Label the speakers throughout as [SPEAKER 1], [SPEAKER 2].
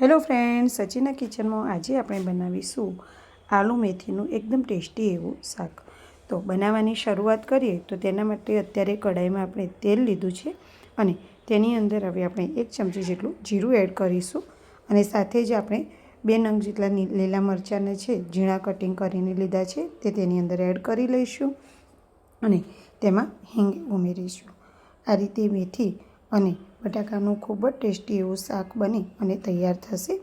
[SPEAKER 1] Hello friend સચિના કિચનમાં આજે આપણે બનાવીશું આલુ મેથીનું એકદમ ટેસ્ટી એવું શાક. તો બનાવવાની શરૂઆત કરીએ તો તેના માટે અત્યારે કઢાઈમાં આપણે તેલ લીધું છે અને તેની અંદર હવે આપણે એક ચમચી જેટલું જીરું એડ કરીશું અને સાથે જ આપણે બે નંગ જેટલા લીલા મરચાંને છે ઝીણા કટિંગ કરીને લીધા છે તે તેની અંદર એડ કરી લઈશું અને તેમાં હિંગ ઉમેરીશું. આ રીતે મેથી અને બટાકાનું ખૂબ જ ટેસ્ટી એવું શાક બને અને તૈયાર થશે.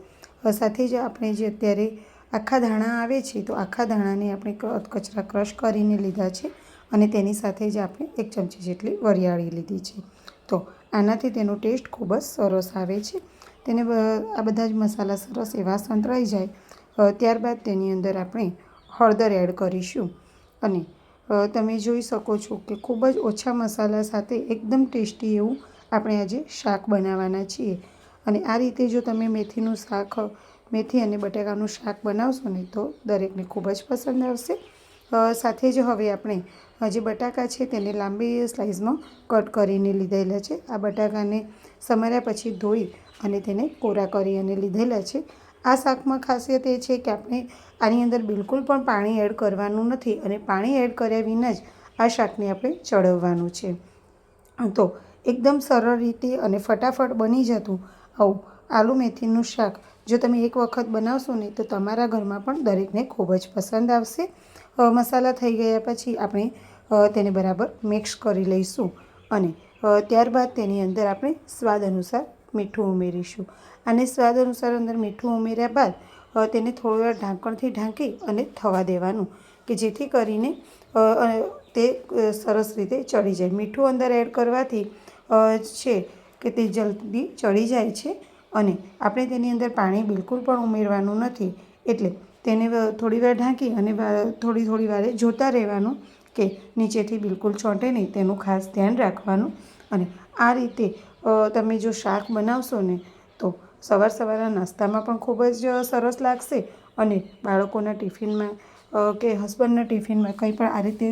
[SPEAKER 1] સાથે જ આપણે જે અત્યારે આખા ધાણા આવે છે, તો આખા ધાણાને આપણે કચરા ક્રશ કરીને લીધા છે અને તેની સાથે જ આપણે એક ચમચી જેટલી વરિયાળી લીધી છે. તો આનાથી તેનો ટેસ્ટ ખૂબ જ સરસ આવે છે. તેને આ બધા જ મસાલા સરસ એવા સંતરાઈ જાય ત્યારબાદ તેની અંદર આપણે હળદર એડ કરીશું. અને તમે જોઈ શકો છો કે ખૂબ જ ઓછા મસાલા સાથે એકદમ ટેસ્ટી એવું આપણે આજે શાક બનાવવાના છીએ. અને આ રીતે જો તમે મેથીનું શાક, મેથી અને બટાકાનું શાક બનાવશો ને તો દરેકને ખૂબ જ પસંદ આવશે. સાથે જ હવે આપણે જે બટાકા છે તેને લાંબી સ્લાઇસમાં કટ કરીને લીધેલા છે. આ બટાકાને સમાર્યા પછી ધોઈ અને તેને કોરા કરી અને લીધેલા છે. આ શાકમાં ખાસિયત એ છે કે આપણે આની અંદર બિલકુલ પણ પાણી એડ કરવાનું નથી અને પાણી એડ કર્યા વિના જ આ શાકને આપણે ચડવવાનું છે. તો એકદમ સરળ રીતે અને ફટાફટ બની જતું. આવું આલુ મેથીનું શાક જો તમે એક વખત બનાવશો ને તો તમારા ઘરમાં પણ દરેકને ખૂબ જ પસંદ આવશે. મસાલા થઈ ગયા પછી આપણે તેને બરાબર મિક્સ કરી લઈશું અને ત્યારબાદ તેની અંદર આપણે સ્વાદ અનુસાર મીઠું ઉમેરીશું. અને સ્વાદ અનુસાર અંદર મીઠું ઉમેર્યા બાદ તેને થોડીવાર ઢાંકણથી ઢાંકી અને થવા દેવાનું કે જેથી કરીને તે સરસ રીતે ચડી જાય. મીઠું અંદર એડ કરવાથી છે કે તે જલ્દી ચડી જાય છે અને આપણે તેની અંદર પાણી બિલકુલ પણ ઉમેરવાનું નથી. એટલે તેને થોડીવાર થોડી વાર ઢાંકી અને થોડી થોડી વારે જોતા રહેવાનું કે નીચેથી બિલકુલ ચોંટે નહીં. તેનું ખાસ ધ્યાન રાખવાનું અને આ રીતે તમે જો શાક બનાવશો ને, તો સવાર સવારના નાસ્તામાં પણ ખૂબ જ સરસ લાગશે અને બાળકોના ટિફિનમાં કે હસબન્ડના ટિફિનમાં કંઈ પણ આ રીતે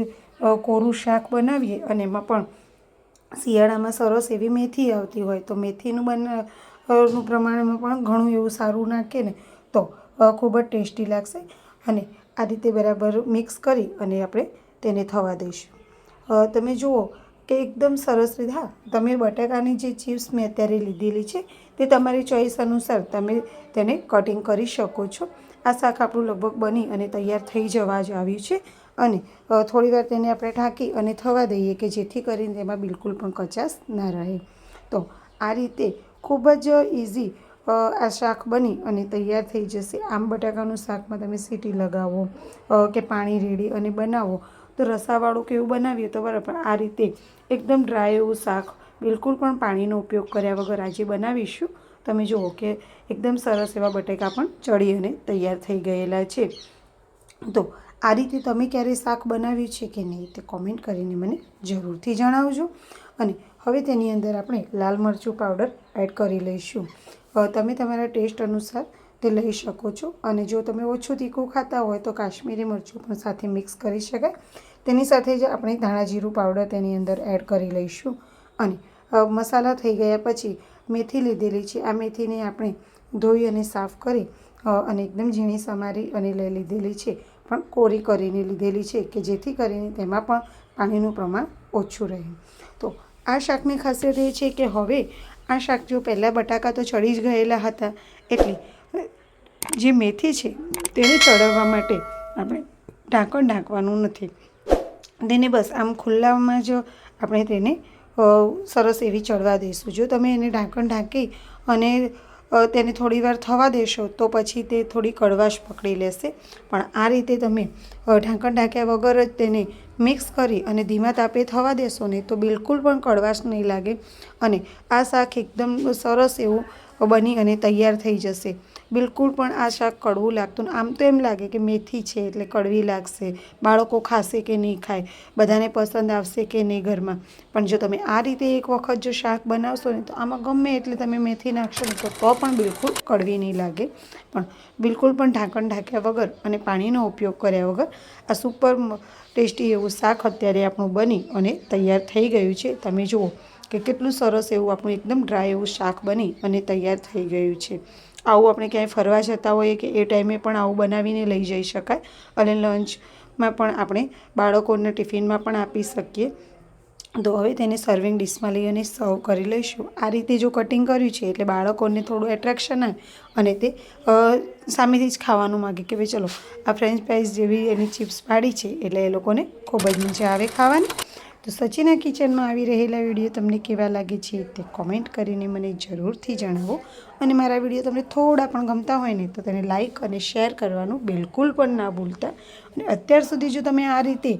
[SPEAKER 1] કોરું શાક બનાવીએ અને એમાં પણ શિયાળામાં સરસ એવી મેથી આવતી હોય તો મેથીનું બન પ્રમાણમાં પણ ઘણું એવું સારું નાખીએ ને તો ખૂબ જ ટેસ્ટી લાગશે. અને આ રીતે બરાબર મિક્સ કરી અને આપણે તેને થવા દઈશું. તમે જુઓ કે એકદમ સરસ રીતે, હા, તમે બટાકાની જે ચિપ્સ મેં અત્યારે લીધેલી છે તે તમારી ચોઈસ અનુસાર તમે તેને કટિંગ કરી શકો છો. આ શાક આપણું લગભગ બની અને તૈયાર થઈ જવા જ આવ્યું છે. અને થોડીવાર તેને આપણે ઢાંકી અને થવા દઈએ કે જેથી કરીને તેમાં બિલકુલ પણ કચાશ ના રહે. તો આ રીતે ખૂબ જ ઇઝી આ શાક બની અને તૈયાર થઈ જશે. આમ બટાકાનું શાકમાં તમે સીટી લગાવો કે પાણી રેડી અને બનાવો. તો રસાવાળું કેવું બનાવીએ તો બરાબર. આ રીતે એકદમ ડ્રાય એવું શાક બિલકુલ પણ પાણીનો ઉપયોગ કર્યા વગર આજે બનાવીશું. તમે જુઓ કે એકદમ સરસ એવા બટેકા પણ ચડી અને તૈયાર થઈ ગયેલા છે. તો આ રીતે તમે ક્યારેય શાક બનાવ્યું છે કે નહીં તે કોમેન્ટ કરીને મને જરૂરથી જણાવજો. અને હવે તેની અંદર આપણે લાલ મરચું પાવડર એડ કરી લઈશું. તમે તમારા ટેસ્ટ અનુસાર તે લઈ શકો છો. અને જો તમે ઓછું તીખું ખાતા હોય તો કાશ્મીરી મરચું પણ સાથે મિક્સ કરી શકાય. તેની સાથે જ આપણે ધાણા જીરું પાવડર તેની અંદર એડ કરી લઈશું. અને મસાલા થઈ ગયા પછી મેથી લીધેલી છે. આ મેથીને આપણે ધોઈ અને સાફ કરી અને એકદમ ઝીણી સમારી અને લઈ લીધેલી છે. પણ કોરી કરીને લીધેલી છે કે જેથી કરીને તેમાં પણ પાણીનું પ્રમાણ ઓછું રહે. તો આ શાકની ખાસિયત એ છે કે હવે આ શાક જો પહેલાં બટાકા તો ચડી જ ગયેલા હતા. એટલે જે મેથી છે તેને ચડવવા માટે આપણે ઢાંકણ ઢાંકવાનું નથી. તેને બસ આમ ખુલ્લામાં જ આપણે તેને સરસ એવી ચડવા દઈશું. જો તમે એને ઢાંકણ ઢાંકી અને તેને થોડી વાર થવા દેશો તો પછી તે થોડી કડવાશ પકડી લેશે. પણ આ રીતે તમે ઢાંકણ ઢાંક્યા વગર જ તેને મિક્સ કરી અને ધીમા તાપે થવા દેશો ને તો બિલકુલ પણ કડવાશ નહીં લાગે અને આ શાક એકદમ સરસ એવું બની અને તૈયાર થઈ જશે. બિલકુલ પણ આ શાક કડવું લાગતું આમ તો એમ લાગે કે મેથી છે એટલે કડવી લાગશે, બાળકો ખાશે કે નહીં ખાય, બધાને પસંદ આવશે કે નહીં ઘરમાં. પણ જો તમે આ રીતે એક વખત જો શાક બનાવશો ને તો આમાં ગમે એટલે તમે મેથી નાખશો ને તો પણ બિલકુલ કડવી નહીં લાગે. પણ બિલકુલ પણ ઢાંકણ ઢાંક્યા વગર અને પાણીનો ઉપયોગ કર્યા વગર આ સુપર ટેસ્ટી એવું શાક અત્યારે આપણું બની અને તૈયાર થઈ ગયું છે. તમે જુઓ. કે કેટલું સરસ એવું આપણું એકદમ ડ્રાય એવું શાક બની અને તૈયાર થઈ ગયું છે. આવું આપણે ક્યાંય ફરવા જતા હોઈએ કે એ ટાઈમે પણ આવું બનાવીને લઈ જઈ શકાય અને લંચમાં પણ આપણે બાળકોને ટિફિનમાં પણ આપી શકીએ. તો હવે તેને સર્વિંગ ડિશમાં લઈ અને સર્વ કરી લઈશું. આ રીતે જો કટિંગ કર્યું છે એટલે બાળકોને થોડું એટ્રેક્શન આવે અને તે સામેથી જ ખાવાનું માગે કે ભાઈ ચલો, આ ફ્રેન્ચ ફ્રાઈઝ જેવી એની ચિપ્સ પાડી છે એટલે એ લોકોને ખૂબ જ મજા આવે ખાવાની. તો સચિના કિચનમાં આવી રહેલા વીડિયો તમને કેવા લાગે છે તે કોમેન્ટ કરીને મને જરૂરથી જણાવો. અને મારા વીડિયો તમને થોડા પણ ગમતા હોય ને તો તેને લાઇક અને શેર કરવાનું બિલકુલ પણ ના ભૂલતા. અને અત્યાર સુધી જો તમે આ રીતે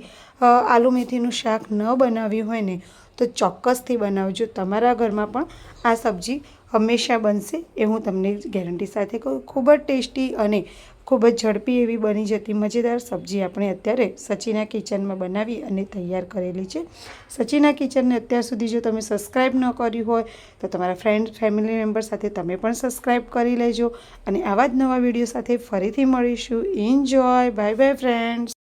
[SPEAKER 1] આલુ મેથીનું શાક ન બનાવ્યું હોય ને તો ચોક્કસથી બનાવજો. તમારા ઘરમાં પણ આ સબ્જી હંમેશા બનશે એ હું તમને ગેરંટી સાથે કહું. ખૂબ જ ટેસ્ટી અને ખૂબ જ ઝડપી એવી બની જતી મજેદાર સબ્જી આપણે અત્યારે સચીના કિચનમાં બનાવી અને તૈયાર કરેલી છે. સચીના કિચનને અત્યાર સુધી જો તમે સબસ્ક્રાઈબ ન કર્યું હોય, તો તમારા ફ્રેન્ડ, ફેમિલી મેમ્બર સાથે તમે પણ સબસ્ક્રાઈબ કરી લેજો. અને આવા જ નવા વીડિયો સાથે ફરીથી મળીશું. Enjoy bye bye friends